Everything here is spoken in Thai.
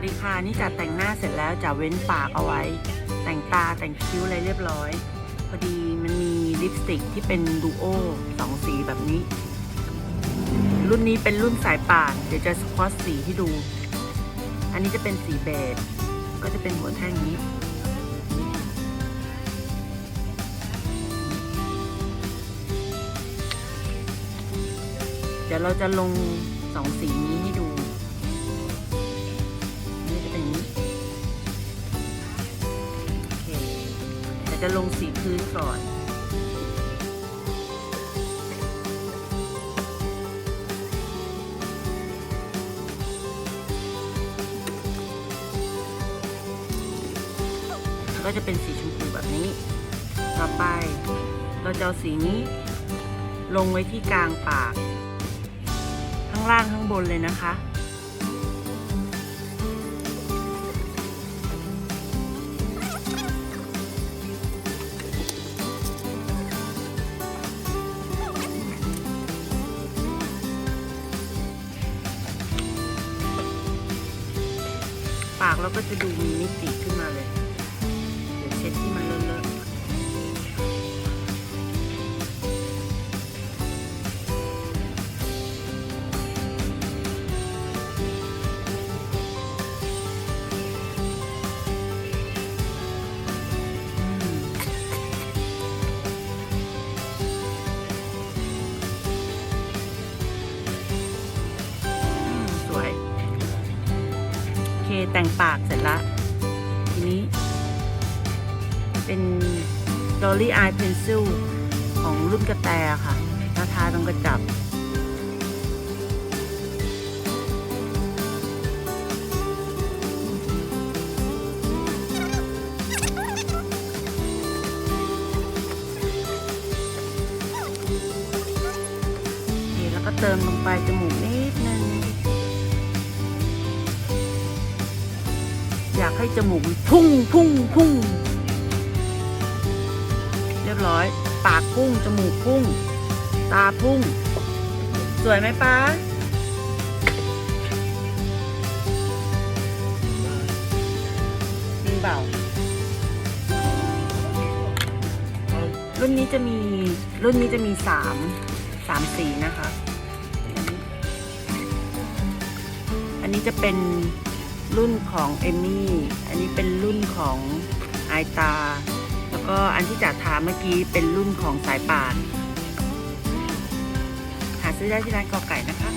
วัสดีค่ะนี่จัดแต่งหน้าเสร็จแล้วจะเว้นปากเอาไว้ แต่งตาแต่งคิ้วอะไรเรียบร้อย พอดีมันมีลิปสติกที่เป็นดูโอสองสีแบบนี้ รุ่นนี้เป็นรุ่นสายป่านเดี๋ยวจะสควอตสีให้ดู อันนี้จะเป็นสีเบจก็จะเป็นหัวแท่งนี้ เดี๋ยวเราจะลงสองสีนี้ให้ดู ยวจะลงสีพื้นก่อนก็จะเป็นสีชมพูแบบนี้ ต่อไปเราจะเอาสีนี้ ลงไว้ที่กลางปาก ข้างล่างข้างบนเลยนะคะากแล้วก็จะดูมีมิติขึ้น แต่งปากเสร็จละ ทีนี้ เป็น Dolly Eye Pencil ของรุ่นกระแตค่ะถ้าทาตรงกระจับเคแล้วก็เติมลงไปจมูกนิ ให้จมูกมันพุ่งพุ่งพุ่งเรียบร้อย ปากพุ่ง จมูกพุ่ง ตาพุ่ง สวยไหมป้าจริงเปล่ารุ่นนี้จะมีรุ่นนี้จะมีสามสามสีนะคะ อันนี้จะเป็น รุ่นของเอมี่ อันนี้เป็นรุ่นของไอตา แล้วก็อันที่จัดทาเมื่อกี้เป็นรุ่นของสายป่าน หาซื้อได้ที่ร้านกอไก่นะคะ